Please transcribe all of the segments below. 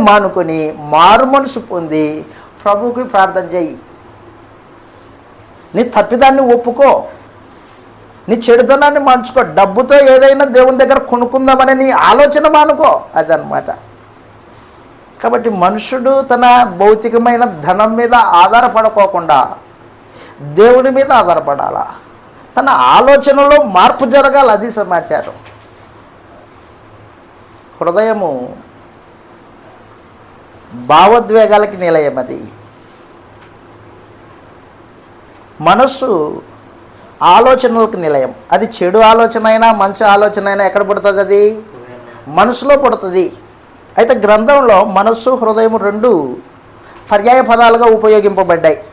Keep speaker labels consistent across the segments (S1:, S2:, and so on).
S1: మానుకొని మారు మనసు పొంది ప్రభువుకి ప్రార్థన చేయి. నీ తప్పిదాన్ని ఒప్పుకో. నీ చెడుతనాన్ని మార్చుకో. డబ్బుతో ఏదైనా దేవుని దగ్గర కొనుక్కుందామనే నీ ఆలోచన మానుకో. అదనమాట కాబట్టి మనుషుడు తన భౌతికమైన ధనం మీద ఆధారపడుకోకుండా దేవుడి మీద ఆధారపడాలా. తన ఆలోచనలో మార్పు జరగాలి. అది సమాచారం. హృదయము భావోద్వేగాలకి నిలయం అది. మనస్సు ఆలోచనలకు నిలయం. అది చెడు ఆలోచన అయినా మంచి ఆలోచన అయినా ఎక్కడ పుడుతుంది అది? మనసులో పుడుతుంది. అయితే గ్రంథంలో మనస్సు హృదయం రెండు పర్యాయ పదాలుగా ఉపయోగింపబడ్డాయి.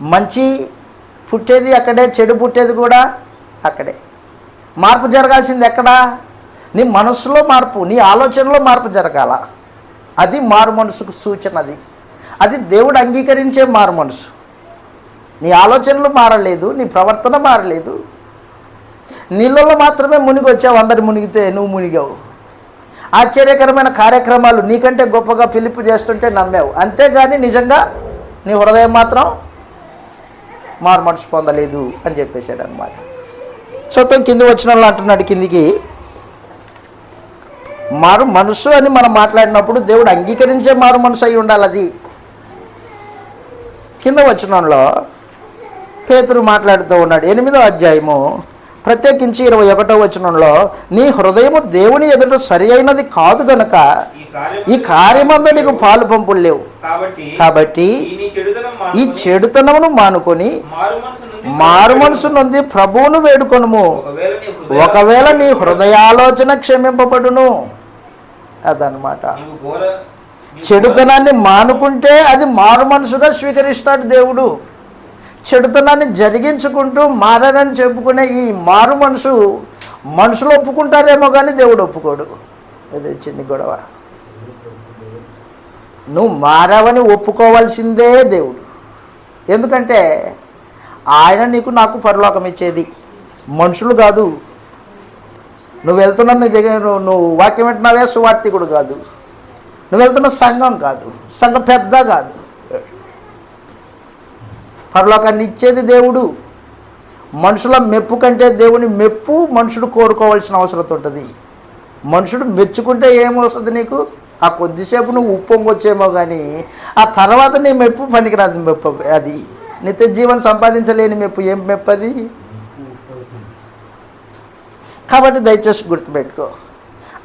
S1: మంచి పుట్టేది అక్కడే చెడు పుట్టేది కూడా అక్కడే. మార్పు జరగాల్సింది ఎక్కడా? నీ మనసులో మార్పు నీ ఆలోచనలో మార్పు జరగాల. అది మారు మనసుకు సూచన అది. అది దేవుడు అంగీకరించే మారు మనసు. నీ ఆలోచనలు మారలేదు నీ ప్రవర్తన మారలేదు. నీళ్ళలో మాత్రమే మునిగి వచ్చావు అందరు మునిగితే నువ్వు మునిగావు. ఆశ్చర్యకరమైన కార్యక్రమాలు నీకంటే గొప్పగా పిలుపు చేస్తుంటే నమ్మావు. అంతేగాని నిజంగా నీ హృదయం మాత్రం మారు మనసు పొందలేదు అని చెప్పేశాడు అనమాట చూద్దాం కింది వచ్చిన వాళ్ళు అంటున్నాడు కిందికి మారు మనసు అని మనం మాట్లాడినప్పుడు దేవుడు అంగీకరించే మారు మనసు అయి ఉండాలి అది. కింద వచనంలో పేతురు మాట్లాడుతూ ఉన్నాడు. ఎనిమిదో అధ్యాయము ప్రత్యేకించి ఇరవై ఒకటో వచనంలో నీ హృదయము దేవుని ఎదుట సరి అయినది కాదు గనక
S2: ఈ కార్యం
S1: ఈ కార్యమందు నీకు పాలు పంపులు లేవు.
S2: కాబట్టి ఈ
S1: చెడుతనమును మానుకొని
S2: మారు మనసు నుండి
S1: ప్రభువును వేడుకొనుము.
S2: ఒకవేళ నీ
S1: హృదయాలోచన క్షమింపబడును. అదనమాట చెడుతనాన్ని మానుకుంటే అది మారు మనసుగా స్వీకరిస్తాడు దేవుడు. చెడుతనాన్ని జరిగించుకుంటూ మారనని చెప్పుకునే ఈ మారు మనసు మనుషులు ఒప్పుకుంటారేమో కానీ దేవుడు ఒప్పుకోడు. ఇది వచ్చింది గొడవ. నువ్వు మారావని ఒప్పుకోవాల్సిందే దేవుడు. ఎందుకంటే ఆయన నీకు నాకు పరలోకం ఇచ్చేది మనుషులు కాదు. నువ్వు వెళ్తున్న నీ దగ్గర నువ్వు- నువ్వు వాక్యం వింటున్నావే సువార్తికుడు కాదు. నువ్వు వెళ్తున్న సంఘం కాదు. సంఘం పెద్ద కాదు. పరలోకాన్ని ఇచ్చేది దేవుడు. మనుషుల మెప్పు కంటే దేవుని మెప్పు మనుషుడు కోరుకోవాల్సిన అవసరం ఉంటుంది. మనుషుడు మెచ్చుకుంటే ఏమొస్తుంది నీకు? ఆ కొద్దిసేపు నువ్వు ఉప్పొంగొచ్చేమో కానీ ఆ తర్వాత నీ మెప్పు పనికిరాదు మెప్పు అది. నిత్య జీవనం సంపాదించలేని మెప్పు ఏం మెప్పు అది? కాబట్టి దయచేసి గుర్తుపెట్టుకో.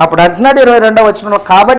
S1: అప్పుడు అంటున్నాడు ఇరవై రెండవ వచ్చిన కాబట్టి